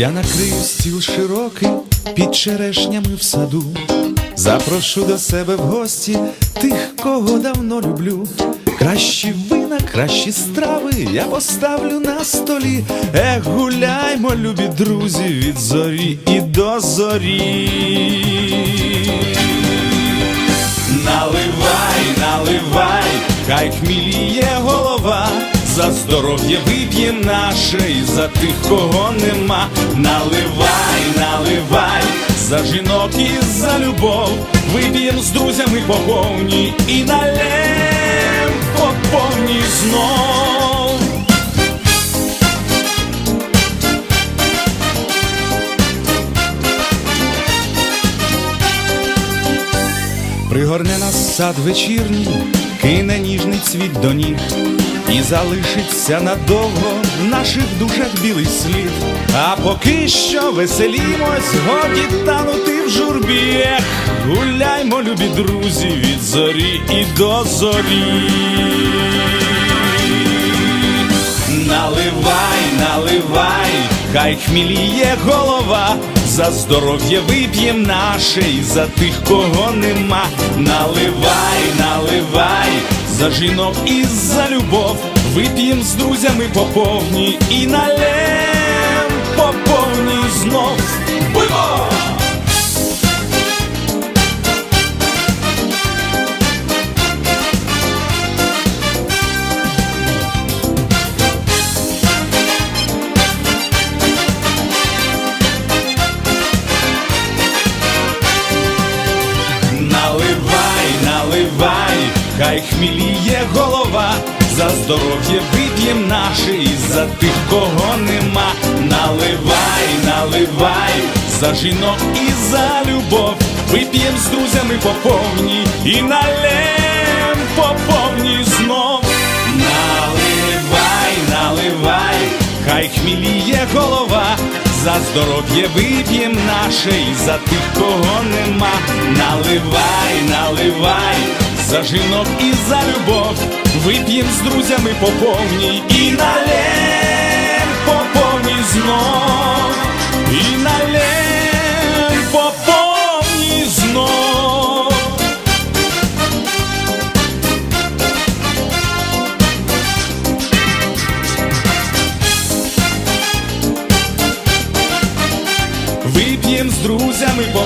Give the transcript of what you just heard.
Я накрию стіл широкий під черешнями в саду. Запрошу до себе в гості тих, кого давно люблю. Кращі вина, кращі страви я поставлю на столі. Ех, гуляймо, любі друзі, від зорі і до зорі. Наливай, наливай, хай хміліє за здоров'я вип'єм наше і за тих, кого нема. Наливай, наливай, за жінок і за любов, вип'єм з друзями по повній і налем по повній знов. Пригорне нас сад вечірній, кине ніжний цвіт до ніг, і залишиться надовго в наших душах білий слід. А поки що веселімось, годі танути в журбі. Гуляймо, любі друзі, від зорі і до зорі. Наливай, наливай, хай хміліє голова, за здоров'я вип'єм наше і за тих, кого нема. Наливай, наливай, за жінок і за любов, вип'єм з друзями по повній і налем по повній знов. Буймо! Наливай, наливай, хай хміліє голова, за здоров'я вип'єм наше і за тих, кого нема. Наливай, наливай, за жінок і за любов, вип'єм з друзями по повній і налем по повній знов. Наливай, наливай, хай хміліє голова, за здоров'я вип'єм наше і за тих, кого нема. Наливай, наливай, за жінок і за любов, вип'єм з друзями по повній і налем по повній знов, і налем по повній знов. Вип'єм з друзями по